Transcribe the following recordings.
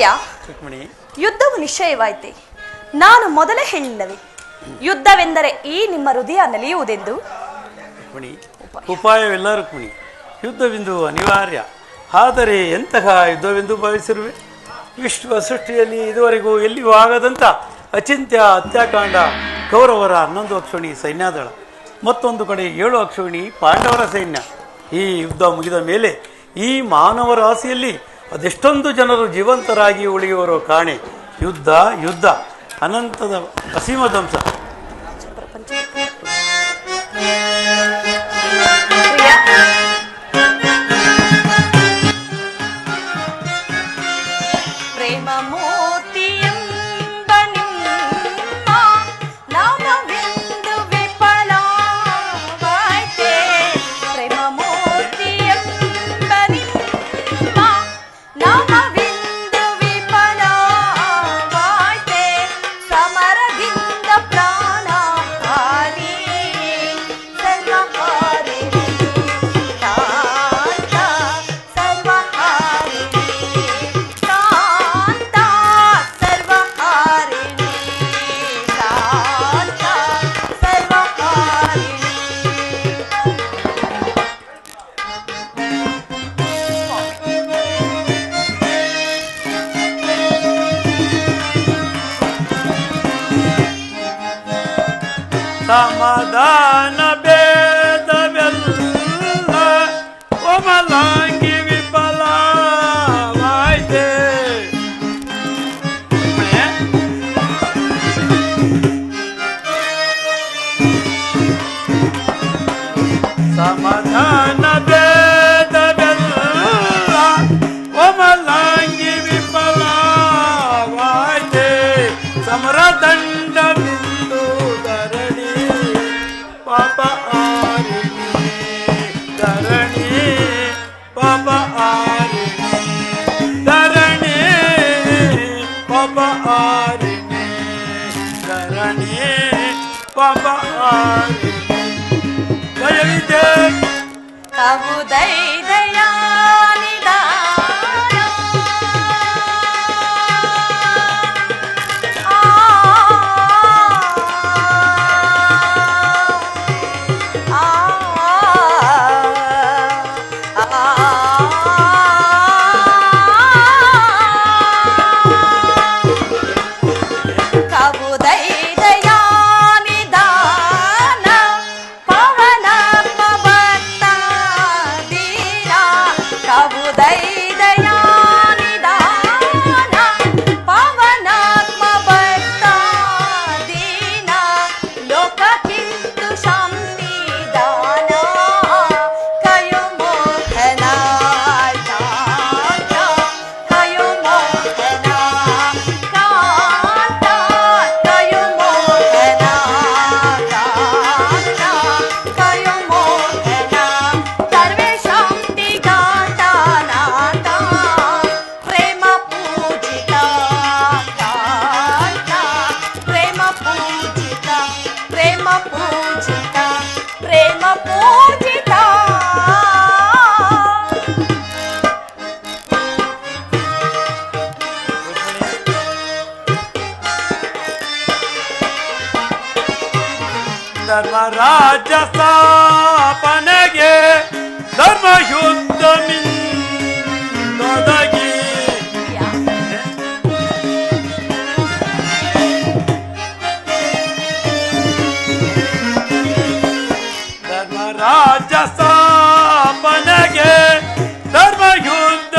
ಪ್ರಿಯ ಯುದ್ಧವು ನಿಶ್ಚಯವಾಯಿತೆ. ನಾನು ಮೊದಲೇ ಹೇಳಿಲ್ಲವೆ? ಯುದ್ಧವೆಂದರೆ ಈ ನಿಮ್ಮ ಹೃದಯ ನಲಿಯುವುದೆಂದು? ಉಪಾಯವೆಲ್ಲ ರುಕ್ಮಿಣಿ. ಯುದ್ಧವೆಂದು ಅನಿವಾರ್ಯ. ಆದರೆ ಎಂತಹ ಯುದ್ಧವೆಂದು ಭಾವಿಸಿರುವೆ? ವಿಶ್ವ ಸೃಷ್ಟಿಯಲ್ಲಿ ಇದುವರೆಗೂ ಎಲ್ಲಿಯೂ ಆಗದಂತ ಅಚಿಂತ್ಯ ಹತ್ಯಾಕಾಂಡ ಕೌರವರ ಹನ್ನೊಂದು ಅಕ್ಷೋಣಿ ಸೈನ್ಯದಳ, ಮತ್ತೊಂದು ಕಡೆ ಏಳು ಅಕ್ಷೋಣಿ ಪಾಂಡವರ ಸೈನ್ಯ. ಈ ಯುದ್ಧ ಮುಗಿದ ಮೇಲೆ ಈ ಮಾನವರ ರಾಶಿಯಲ್ಲಿ ಅದೆಷ್ಟೊಂದು ಜನರು ಜೀವಂತರಾಗಿ ಉಳಿಯುವರು ಕಾಣೆ. ಯುದ್ಧ ಯುದ್ಧ. ಅನಂತದ ಅಸೀಮ ಧ್ವಂಸ Adana உதய ಧರ್ಮರಾಜ ಸ್ಥಾಪನೆಗೆ ಧರ್ಮ ಯುದ್ಧ ಮಿಂದೊದಗಿ ಧರ್ಮರಾಜ ಸ್ಥಾಪನೆಗೆ ಧರ್ಮ ಯುದ್ಧ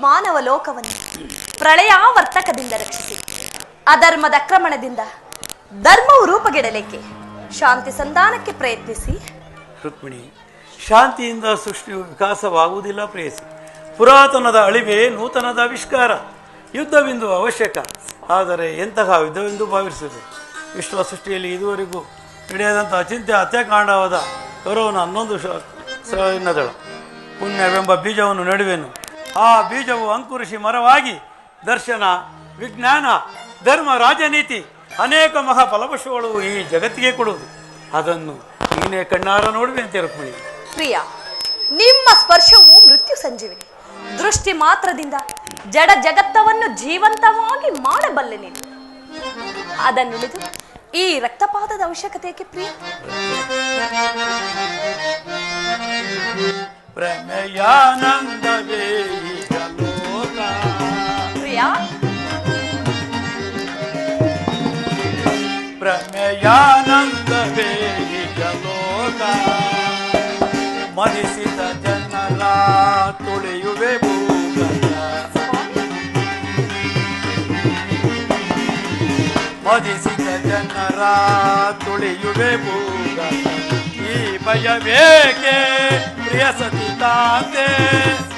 ಮಾನವ ಲೋಕವನ್ನು ಪ್ರಳಯಾವರ್ತಕದಿಂದ ರಕ್ಷಿಸಿ, ಅಧರ್ಮದ ಆಕ್ರಮಣದಿಂದ ಧರ್ಮವು ರೂಪಗೆಡಲಿಕ್ಕೆ ಶಾಂತಿ ಸಂಧಾನಕ್ಕೆ ಪ್ರಯತ್ನಿಸಿ. ರುಕ್ಮಿಣಿ, ಶಾಂತಿಯಿಂದ ಸೃಷ್ಟಿ ವಿಕಾಸವಾಗುವುದಿಲ್ಲ ಪ್ರೇಯಸಿ. ಪುರಾತನದ ಅಳಿವೆ ನೂತನದ ಆವಿಷ್ಕಾರ, ಯುದ್ಧವೆಂದು ಅವಶ್ಯಕ. ಆದರೆ ಎಂತಹ ಯುದ್ಧವೆಂದು ಭಾವಿಸಿದೆ ವಿಶ್ವ ಸೃಷ್ಟಿಯಲ್ಲಿ ಇದುವರೆಗೂ ನಡೆಯದಂಥ ಅಚಿಂತ್ಯ ಹತ್ಯಾಕಾಂಡವಾದ ಕರೋನ ಹನ್ನೊಂದು ಶ- ಪುಣ್ಯವೆಂಬ ಬೀಜವನ್ನು ನಡುವೆನು. ಆ ಬೀಜವು ಅಂಕುರಿಸಿ ಮರವಾಗಿ ದರ್ಶನ ವಿಜ್ಞಾನ ಧರ್ಮ ರಾಜನೀತಿ ಅನೇಕ ಮಹಾ ಫಲಪುಷಗಳು ಈ ಜಗತ್ತಿಗೆ ಕೊಡುವುದು. ಅದನ್ನು ನೀನೇ ಕಣ್ಣಾರ ನೋಡುವೆ ಅಂತ ಹೇಳ್ಕೊಳ್ಳಿ ಪ್ರಿಯ ನಿಮ್ಮ ಸ್ಪರ್ಶವು ಮೃತ್ಯು ಸಂಜೀವಿನಿ. ದೃಷ್ಟಿ ಮಾತ್ರದಿಂದ ಜಡ ಜಗತ್ತವನ್ನು ಜೀವಂತವಾಗಿ ಮಾಡಬಲ್ಲೆ ನೀನು. ಅದನ್ನುಳಿದು ಈ ರಕ್ತಪಾತದ ಅವಶ್ಯಕತೆ ಏಕೆ ಪ್ರಿಯ. ಪ್ರಮೇಯಾನಂದವೇ ಪ್ರಿಯ ಪ್ರಮೇಯಾನಂದವೇ ಈಗ ಲೋಕ ಮದಿಸಿದ ಜನರ ತುಳಿಯುವೆ ಭೂಗತ ಮದಿಸಿದ ಜನರ ತುಳಿಯುವೆ ಭೂಗತ ಈ ಭಯವೇಕೆ ಪ್ರಿಯ ಸತಿತಾಂತೆ ಈ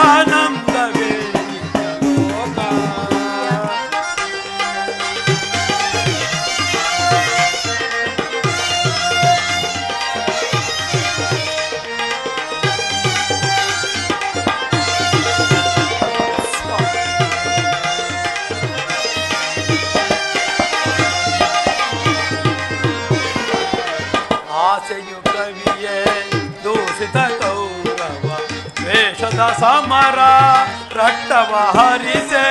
ರಕ್ತವ ಹರಿಸೆ.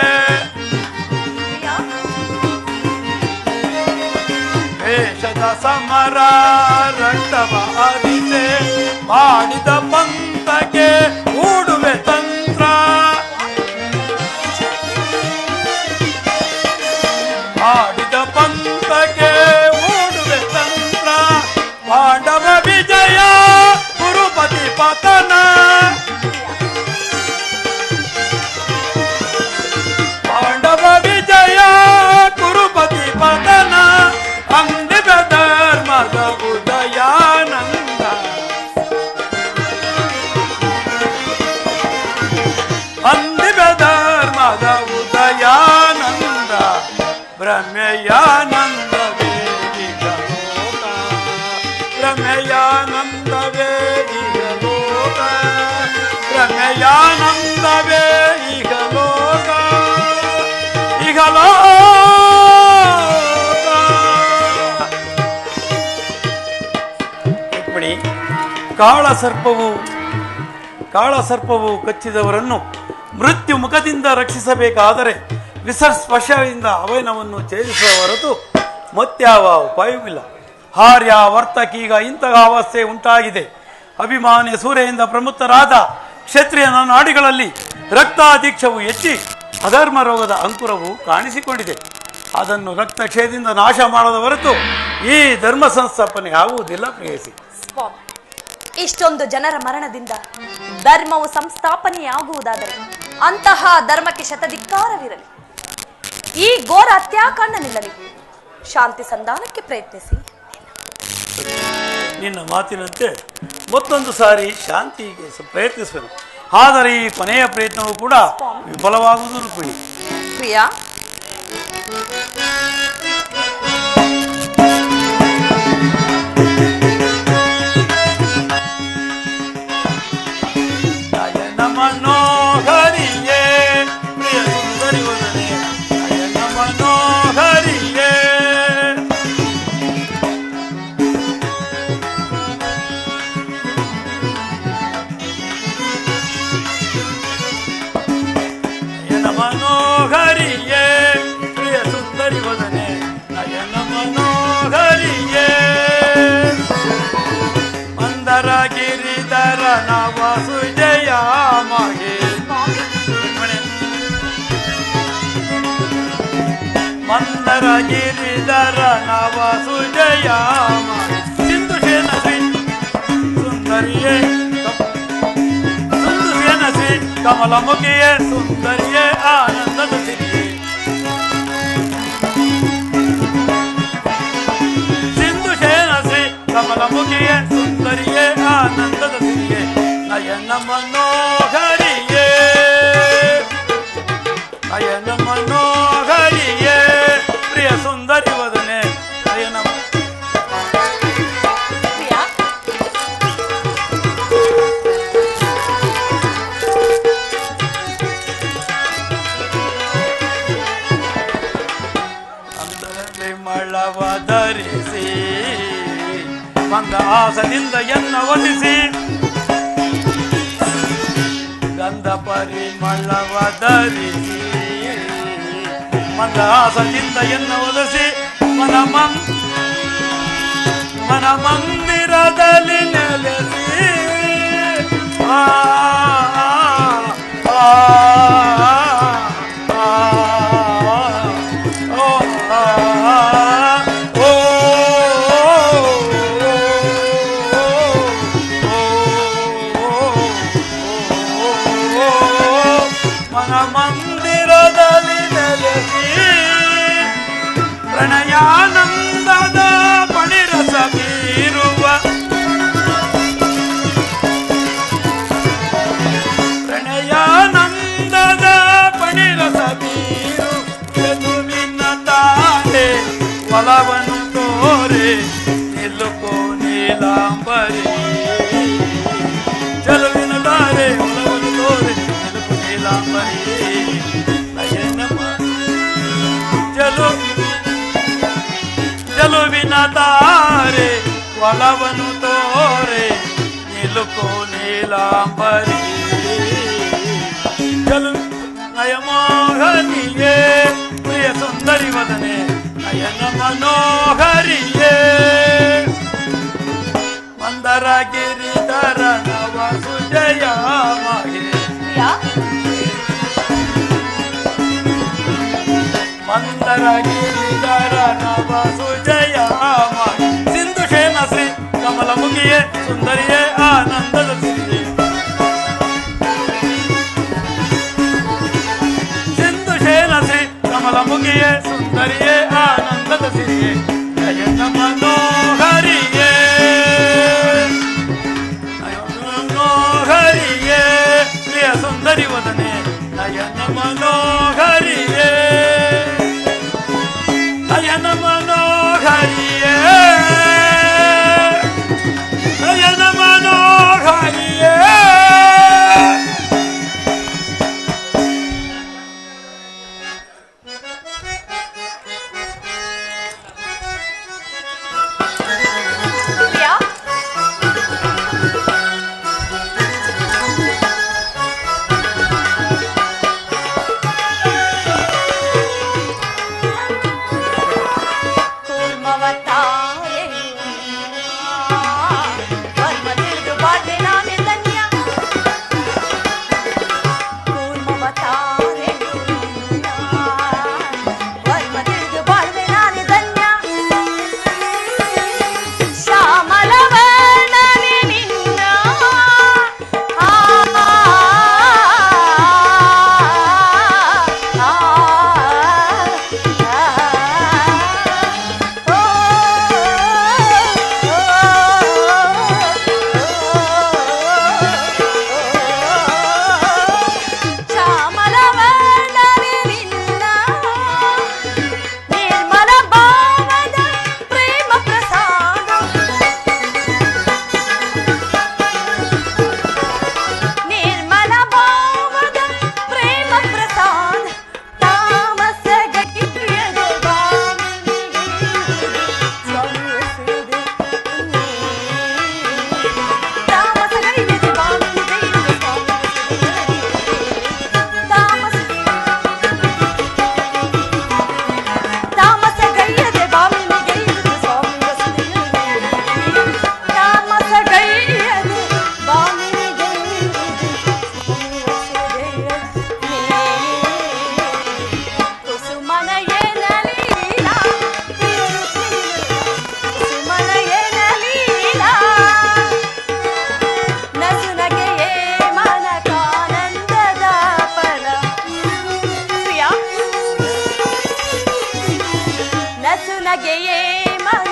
ಸಮರ ರಕ್ತವ ಹರಿಸೆ. ಮಾಡಿದ ಪಂಥಕ್ಕೆ ಹೂಡುವೆ ಭ್ರಮೆಯಾನಂದವೇ ಈಗ ಲೋಕ ಭ್ರಮೆಯಾನಂದವೇ ಈಗ ಲೋಕ ಭ್ರಮೆಯಾನಂದವೇ ಈಗ ಲೋಕ ಈಗ ಲೋಕ ಕಾಳ ಸರ್ಪವು ಕಾಳಸರ್ಪವು ಕಚ್ಚಿದವರನ್ನು ಮೃತ್ಯು ಮುಖದಿಂದ ರಕ್ಷಿಸಬೇಕಾದರೆ ವಿಸರ್ಸ್ಪರ್ಶದಿಂದ ಅವಯನವನ್ನು ಛೇದಿಸುವ ಹೊರತು ಮತ್ಯಾವ ಉಪಾಯವಿಲ್ಲ. ಹಾರ್ಯ ವರ್ತಕೀಗ ಇಂತಹ ಅವಸ್ಥೆ ಉಂಟಾಗಿದೆ. ಅಭಿಮಾನಿ ಸೂರ್ಯೆಯಿಂದ ಪ್ರಮುಖರಾದ ಕ್ಷತ್ರಿಯನ ನಾಡಿಗಳಲ್ಲಿ ರಕ್ತಾಧೀಕ್ಷವು ಹೆಚ್ಚಿ ಅಧರ್ಮ ರೋಗದ ಅಂಕುರವು ಕಾಣಿಸಿಕೊಂಡಿದೆ. ಅದನ್ನು ರಕ್ತ ರಕ್ತಕ್ಷಯದಿಂದ ನಾಶ ಮಾಡದ ಹೊರತು ಈ ಧರ್ಮ ಸಂಸ್ಥಾಪನೆ ಆಗುವುದಿಲ್ಲ ಪ್ರೇಯಸಿ. ಇಷ್ಟೊಂದು ಜನರ ಮರಣದಿಂದ ಧರ್ಮವು ಸಂಸ್ಥಾಪನೆಯಾಗುವುದಾದರೆ ಅಂತಹ ಧರ್ಮಕ್ಕೆ ಶತಧಿಕ್ಕಾರವಿರಲಿ ಈ ಘೋರ ಹತ್ಯಾಕಾಂಡ ನಿಲ್ಲಲಿ. ಶಾಂತಿ ಸಂಧಾನಕ್ಕೆ ಪ್ರಯತ್ನಿಸಿ. ನಿನ್ನ ಮಾತಿನಂತೆ ಮತ್ತೊಂದು ಸಾರಿ ಶಾಂತಿಗೆ ಪ್ರಯತ್ನಿಸಬೇಕು ಆದರೆ ಈ ಕೊನೆಯ ಪ್ರಯತ್ನವೂ ಕೂಡ ವಿಫಲವಾಗುವುದು ಪ್ರಿಯಾ मनोहरिये प्रिय सुन्दरि वदने नयन मनोहरिये मन्दर गिरिधर नवसु जया महे मन्दर गिरिधर नवसु जया महे सिन्धु शेन सुन्दरिये सुन्दु शेन श्री कमलमुखिये सुन्दरि ಕಮಲ ಮುಖಿಯೇ ಸುಂದರಿಯೇ ಆನಂದದ ಸಿರಿಯೇ ನಯನ ಮನೋಹರಿಯೇ ಪರಿಮಳವ ಧರಿಸಿ ಮಂದ ಆಸದಿಂದ ಎನ್ನ ಒಲಿಸಿ ಮನ ಮಂ ಮನ ಮಂದಿರದಲ್ಲಿ ನೆಲೆಸಿ ಆ, వలవను తోరే నిలుపు నీలాంబరి. జలు నయమోహరియే ప్రియ సుందరి వదనే నయన మనోహరియే. కమలముఖియే సుందరియే ఆనంద సింధుషేన శ్రీ కమలముఖియే సుందరియే ఆనంద సిరియే జయంత ಸುನಗೆಯೇ ಮನ